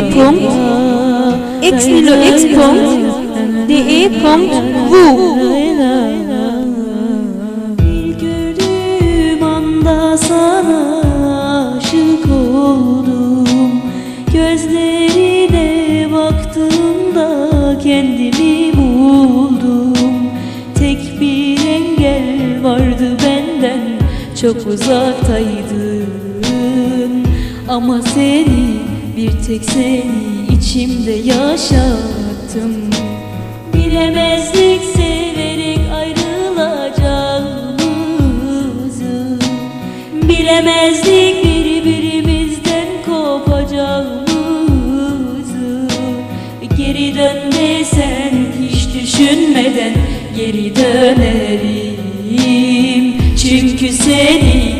X Milo X Punkt DE Punkt Wu Bir gördüğüm anda sana aşık oldum. Gözlerine baktığımda kendimi buldum. Tek bir engel vardı benden çok uzaktaydın Ama seni bir tek seni içimde yaşattım. Bilemezdik severek ayrılacağımızı Bilemezdik birbirimizden kopacağımızı. Geri dön hiç düşünmeden geri dönerim. Çünkü seni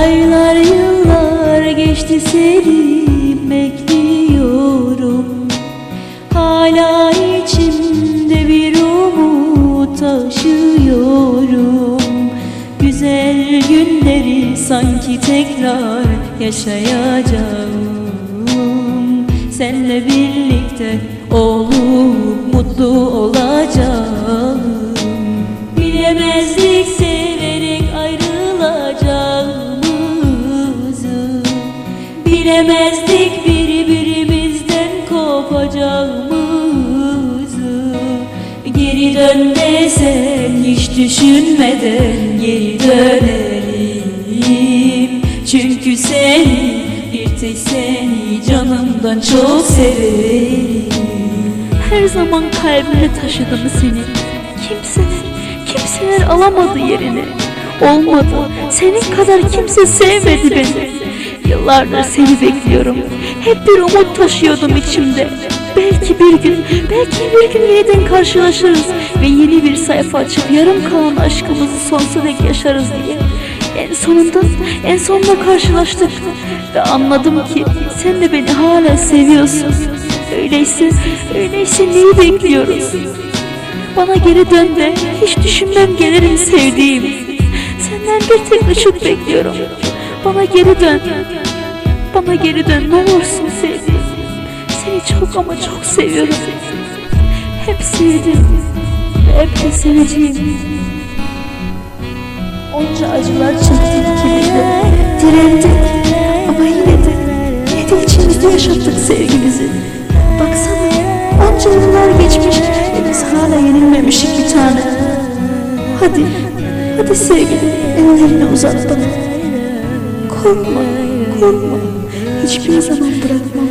Aylar yıllar geçti seni bekliyorum. Hala içimde bir umut taşıyorum. Güzel günleri sanki tekrar yaşayacağım. Senle birlikte olup Geri dön desen hiç düşünmeden geri dönerim. Çünkü seni bir tek seni canımdan çok severim. Her zaman kalbimde taşıdım seni. Kimseler, kimseler alamadı yerini. Olmadı, senin kadar kimse sevmedi beni. Yıllardır seni bekliyorum. Hep bir umut taşıyordum içimde Belki bir gün, belki bir gün yeniden karşılaşırız Ve yeni bir sayfa açıp yarım kalan aşkımızı sonsuza dek yaşarız diye. En sonunda, en sonunda karşılaştık Ve anladım ki sen de beni hala seviyorsun. Öyleyse, öyleyse neyi bekliyoruz? Bana geri dön de hiç düşünmem gelirim sevdiğim. Senden bir tek ışık bekliyorum. Bana geri dön. Bana geri dön ne olursun sevdiğim Seni çok ama çok seviyorum. Hep sevdim. Hep de seveceğim. Onca acılar çektik de Direndik. Ama yine de Yine de içimizde yaşattık sevgimizi. Baksana Onca yıllar geçmiş. Ve biz hala yenilmemişik bir tane. Hadi Hadi sevgilim ellerini uzat bana. Korkma Korkma. Hiçbir zaman bırakmam